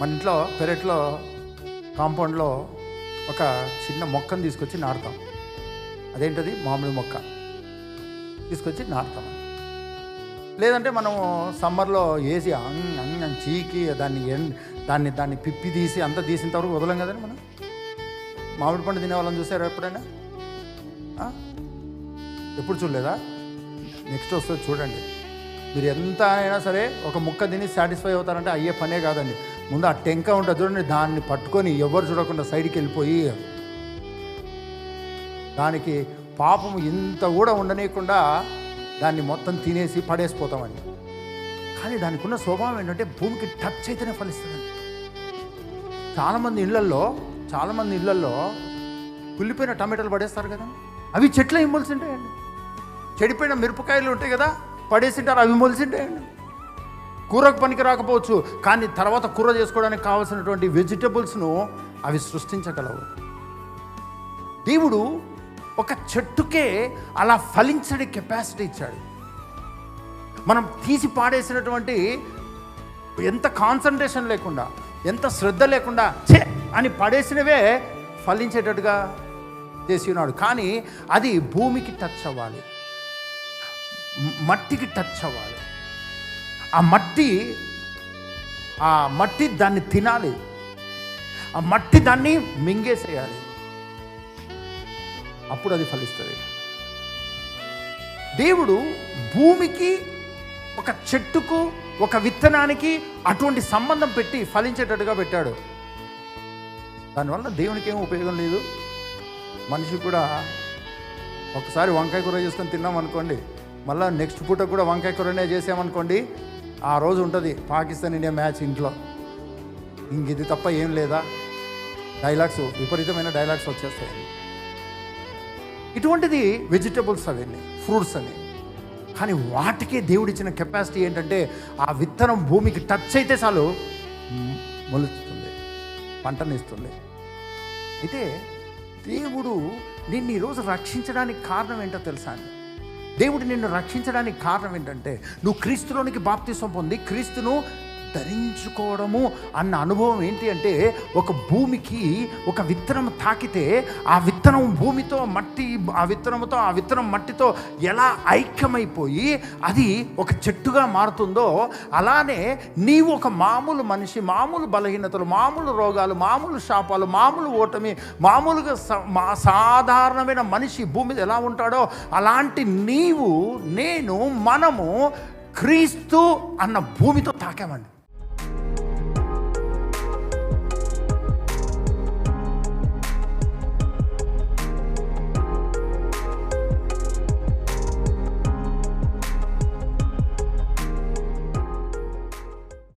మన ఇంట్లో పెరట్లో కాంపౌండ్లో ఒక చిన్న మొక్కను తీసుకొచ్చి నాటుతాం. అదేంటది? మామిడి మొక్క. తీసుకొచ్చి నాటుతాం. లేదంటే మనము సమ్మర్లో వేసి అంగ్ అంగ్ చీకి దాన్ని ఎండ్ దాన్ని దాన్ని పిప్పి తీసి అంతా తీసినంతవరకు వదలం కదండి మనం? మామిడి పండు తినే వాళ్ళని చూసారా ఎప్పుడైనా? ఎప్పుడు చూడలేదా? నెక్స్ట్ వస్తుంది చూడండి. మీరు ఎంత అయినా సరే ఒక ముక్క తిని సాటిస్ఫై అవుతారంటే అయ్యే పనే కాదండి. ముందు ఆ టెంక ఉంటుంది చూడండి దాన్ని పట్టుకొని ఎవరు చూడకుండా సైడ్కి వెళ్ళిపోయి దానికి పాపం ఇంత కూడా ఉండనీయకుండా దాన్ని మొత్తం తినేసి పడేసిపోతామని కానీ దానికి ఉన్న స్వభావం ఏంటంటే భూమికి టచ్ అయితేనే ఫలిస్తుందండి చాలామంది ఇళ్ళల్లో చాలామంది ఇళ్ళల్లో కుళ్ళిపోయిన టమాటాలు పడేస్తారు కదా అవి చెట్లు ఇవ్వాల్సి ఉంటాయండి. చెడిపోయిన మిరపకాయలు ఉంటాయి కదా పడేసింటారు అవి మొలిసింటాయండి కూరకు పనికి రాకపోవచ్చు కానీ తర్వాత కూర చేసుకోవడానికి కావాల్సినటువంటి వెజిటబుల్స్ను అవి సృష్టించగలవు. దేవుడు ఒక చెట్టుకే అలా ఫలించడే కెపాసిటీ ఇచ్చాడు. మనం తీసి పాడేసినటువంటి ఎంత కాన్సన్ట్రేషన్ లేకుండా ఎంత శ్రద్ధ లేకుండా ఛే అని పడేసినవే ఫలించేటట్టుగా చేసి ఉన్నాడు. కానీ అది భూమికి టచ్ అవ్వాలి. మట్టికి టచ్ అవ్వాలి. ఆ మట్టి ఆ మట్టి దాన్ని తినాలి. ఆ మట్టి దాన్ని మింగేసేయాలి. అప్పుడు అది ఫలిస్తుంది. దేవుడు భూమికి ఒక చెట్టుకు ఒక విత్తనానికి అటువంటి సంబంధం పెట్టి ఫలించేటట్టుగా పెట్టాడు. దానివల్ల దేవునికి ఏం ఉపయోగం లేదు. మనిషి కూడా ఒకసారి వంకాయ కూర చేసుకొని తిన్నాం అనుకోండి మళ్ళీ నెక్స్ట్ పూట కూడా వంకాయ కూరనే చేసామనుకోండి ఆ రోజు ఉంటుంది పాకిస్తాన్ ఇండియా మ్యాచ్ ఇంట్లో. ఇంక ఇది తప్ప ఏం లేదా? డైలాగ్స్ విపరీతమైన డైలాగ్స్ వచ్చేస్తాయి. ఇటువంటిది వెజిటబుల్స్ అవన్నీ ఫ్రూట్స్ అని. కానీ వాటికే దేవుడిచ్చిన కెపాసిటీ ఏంటంటే ఆ విత్తనం భూమికి టచ్ అయితే చాలు మొలుస్తుంది పంటనిస్తుంది. అయితే దేవుడు నిన్ను ఈరోజు రక్షించడానికి కారణం ఏంటో తెలుసా అండి? దేవుడు నిన్ను రక్షించడానికి కారణం ఏంటంటే నువ్వు క్రీస్తులోనికి బాప్తిసం పొంది క్రీస్తును ధరించుకోవడము అన్న అనుభవం ఏంటి అంటే ఒక భూమికి ఒక విత్తనం తాకితే ఆ విత్తనం భూమితో మట్టి ఆ విత్తనంతో ఆ విత్తనం మట్టితో ఎలా ఐక్యమైపోయి అది ఒక చెట్టుగా మారుతుందో అలానే నీవు ఒక మామూలు మనిషి మామూలు బలహీనతలు మామూలు రోగాలు మామూలు శాపాలు మామూలు ఓటమి మామూలుగా స- మా సాధారణమైన మనిషి భూమి మీద ఎలా ఉంటాడో అలాంటి నీవు నేను మనము క్రీస్తు అన్న భూమితో తాకామండి.